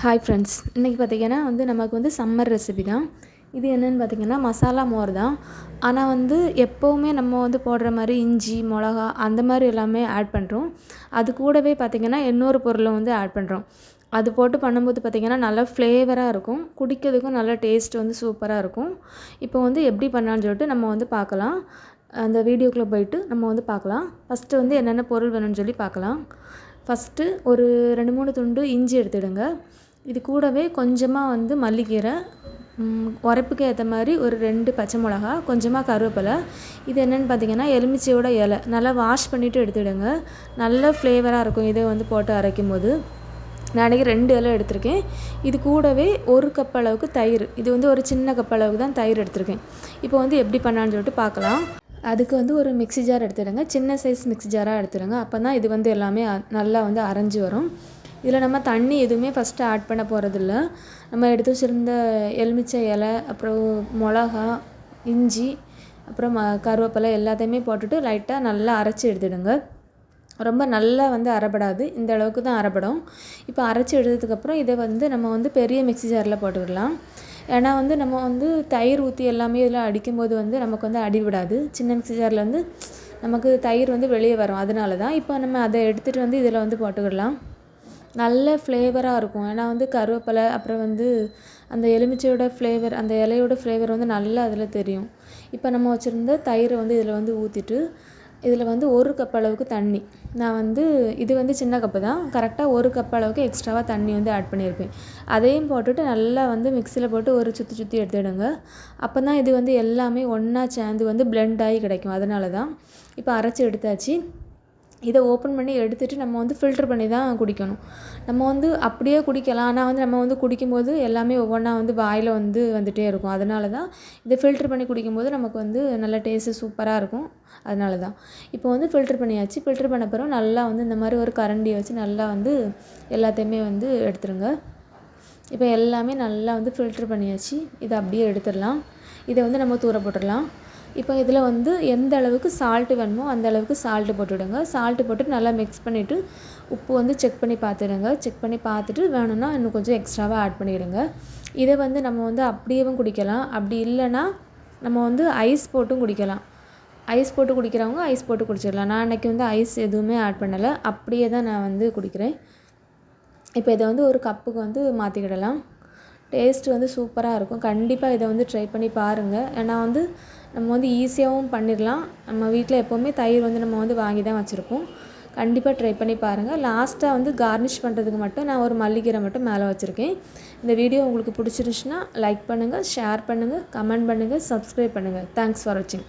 Hi friends இன்றைக்கி பார்த்திங்கன்னா வந்து நமக்கு வந்து சம்மர் ரெசிபி தான். இது என்னென்னு பார்த்திங்கன்னா மசாலா மோர் தான். ஆனால் வந்து எப்போவுமே நம்ம வந்து போடுற மாதிரி இஞ்சி மிளகா அந்த மாதிரி எல்லாமே ஆட் பண்ணுறோம் அது கூடவே பார்த்திங்கன்னா இன்னொரு பொருளை வந்து ஆட் பண்ணுறோம் அது போட்டு பண்ணும்போது பார்த்திங்கன்னா நல்லா ஃப்ளேவராக இருக்கும். குடிக்கிறதுக்கும் நல்ல டேஸ்ட் வந்து சூப்பராக இருக்கும். இப்போ வந்து எப்படி பண்ணலான்னு சொல்லிட்டு நம்ம வந்து பார்க்கலாம். அந்த வீடியோக்குள்ளே போயிட்டு நம்ம வந்து பார்க்கலாம். ஃபஸ்ட்டு வந்து என்னென்ன பொருள் வேணும்னு சொல்லி பார்க்கலாம். ஃபஸ்ட்டு ஒரு ரெண்டு மூணு துண்டு இஞ்சி எடுத்துடுங்க. இது கூடவே கொஞ்சமாக வந்து மல்லிக்கீரை உரப்புக்கு ஏற்ற மாதிரி ஒரு ரெண்டு பச்சை மிளகா கொஞ்சமாக கருவேப்பிலை. இது என்னென்னு பார்த்தீங்கன்னா எலுமிச்சையோட இலை. நல்லா வாஷ் பண்ணிவிட்டு எடுத்துவிடுங்க நல்ல ஃப்ளேவராக இருக்கும். இதை வந்து போட்டு அரைக்கும் போது நான் அன்றைக்கி ரெண்டு இலை எடுத்திருக்கேன். இது கூடவே ஒரு கப் அளவுக்கு தயிர். இது வந்து ஒரு சின்ன கப் அளவுக்கு தான் தயிர் எடுத்திருக்கேன். இப்போ வந்து எப்படி பண்ணான்னு சொல்லிட்டு பார்க்கலாம் அதுக்கு வந்து ஒரு மிக்ஸி ஜார் எடுத்துடுங்க. சின்ன சைஸ் மிக்ஸி ஜாராக எடுத்துடுங்க. அப்போ தான் இது வந்து எல்லாமே நல்லா வந்து அரைஞ்சி வரும். இதில் நம்ம தண்ணி எதுவுமே ஃபஸ்ட்டு ஆட் பண்ண போகிறதில்ல நம்ம எடுத்து வச்சுருந்த எலுமிச்சை இலை அப்புறம் மிளகா இஞ்சி அப்புறம் ம கருவேப்பிலை எல்லாத்தையுமே போட்டுட்டு லைட்டாக நல்லா அரைச்சி எடுத்துடுங்க. ரொம்ப நல்லா வந்து அரைபடாது இந்த அளவுக்கு தான் அரைபடும் இப்போ அரைச்சி எடுத்ததுக்கப்புறம் இதை வந்து நம்ம வந்து பெரிய மிக்ஸி ஜாரில் போட்டுக்கலாம். ஏன்னா வந்து நம்ம வந்து தயிர் ஊற்றி எல்லாமே இதில் அடிக்கும்போது வந்து நமக்கு வந்து அடி விடாது. சின்ன மிக்ஸி ஜாரில் வந்து நமக்கு தயிர் வந்து வெளியே வரும். அதனால தான் இப்போ நம்ம அதை எடுத்துகிட்டு வந்து இதில் வந்து போட்டுக்கிடலாம் நல்ல ஃப்ளேவராக இருக்கும். ஏன்னா வந்து கருவேப்பிலை அப்புறம் வந்து அந்த எலுமிச்சையோட ஃப்ளேவர் அந்த இலையோட ஃப்ளேவர் வந்து நல்லா அதில் தெரியும். இப்போ நம்ம வச்சுருந்த தயிரை வந்து இதில் வந்து ஊற்றிட்டு இதில் வந்து ஒரு கப் அளவுக்கு தண்ணி. நான் வந்து இது வந்து சின்ன கப்பு தான். கரெக்டாக ஒரு கப் அளவுக்கு எக்ஸ்ட்ராவாக தண்ணி வந்து ஆட் பண்ணியிருப்பேன் அதையும் போட்டுட்டு நல்லா வந்து மிக்சியில் போட்டு ஒரு சுற்றி சுற்றி எடுத்துடுங்க. அப்போ தான் இது வந்து எல்லாமே ஒன்றா சேர்ந்து வந்து பிளெண்ட் ஆகி கிடைக்கும். அதனால தான் இப்போ அரைச்சி எடுத்தாச்சு. இதை ஓப்பன் பண்ணி எடுத்துகிட்டு நம்ம வந்து ஃபில்ட்ரு பண்ணி தான் குடிக்கணும். நம்ம வந்து அப்படியே குடிக்கலாம். ஆனால் வந்து நம்ம வந்து குடிக்கும்போது எல்லாமே ஒவ்வொன்றா வந்து வாயில் வந்து வந்துகிட்டே இருக்கும். அதனால தான் இதை ஃபில்ட்ரு பண்ணி குடிக்கும்போது நமக்கு வந்து நல்ல டேஸ்ட்டு சூப்பராக இருக்கும். அதனால தான். இப்போ வந்து ஃபில்ட்ரு பண்ணியாச்சு. ஃபில்ட்ரு பண்ண பிறகு நல்லா வந்து இந்த மாதிரி ஒரு கரண்டியை வச்சு நல்லா வந்து எல்லாத்தையுமே வந்து எடுத்துருங்க. இப்போ எல்லாமே நல்லா வந்து ஃபில்ட்ரு பண்ணியாச்சு. இதை அப்படியே எடுத்துடலாம். இதை வந்து நம்ம தூர போட்டுடலாம். இப்போ இதில் வந்து எந்த அளவுக்கு சால்ட்டு வேணுமோ அந்த அளவுக்கு சால்ட்டு போட்டுவிடுங்க. சால்ட்டு போட்டு நல்லா மிக்ஸ் பண்ணிவிட்டு உப்பு வந்து செக் பண்ணி பார்த்துடுங்க. செக் பண்ணி பார்த்துட்டு வேணும்னா இன்னும் கொஞ்சம் எக்ஸ்ட்ராவாக ஆட் பண்ணிவிடுங்க இதை வந்து நம்ம வந்து அப்படியேவும் குடிக்கலாம். அப்படி இல்லைன்னா நம்ம வந்து ஐஸ் போட்டும் குடிக்கலாம். ஐஸ் போட்டு குடிக்கிறவங்க ஐஸ் போட்டு குடிச்சிடலாம். நான் அன்றைக்கி வந்து ஐஸ் எதுவுமே ஆட் பண்ணலை. அப்படியே தான் நான் வந்து குடிக்கிறேன். இப்போ இதை வந்து ஒரு கப்புக்கு வந்து மாற்றிக்கிடலாம் டேஸ்ட் வந்து சூப்பராக இருக்கும். கண்டிப்பாக இதை வந்து ட்ரை பண்ணி பாருங்கள் ஏன்னா வந்து நம்ம வந்து ஈஸியாகவும் பண்ணிடலாம். நம்ம வீட்டில் எப்போவுமே தயிர் வந்து நம்ம வந்து வாங்கி தான் வச்சுருப்போம். கண்டிப்பாக ட்ரை பண்ணி பாருங்கள் லாஸ்ட்டாக வந்து கார்னிஷ் பண்ணுறதுக்கு மட்டும் நான் ஒரு மல்லிகீரை மட்டும் மேலே வச்சுருக்கேன். இந்த வீடியோ உங்களுக்கு பிடிச்சிருந்துச்சுன்னா லைக் பண்ணுங்கள் ஷேர் பண்ணுங்கள் கமெண்ட் பண்ணுங்கள் சப்ஸ்கிரைப் பண்ணுங்கள் தேங்க்ஸ் ஃபார் வாட்சிங்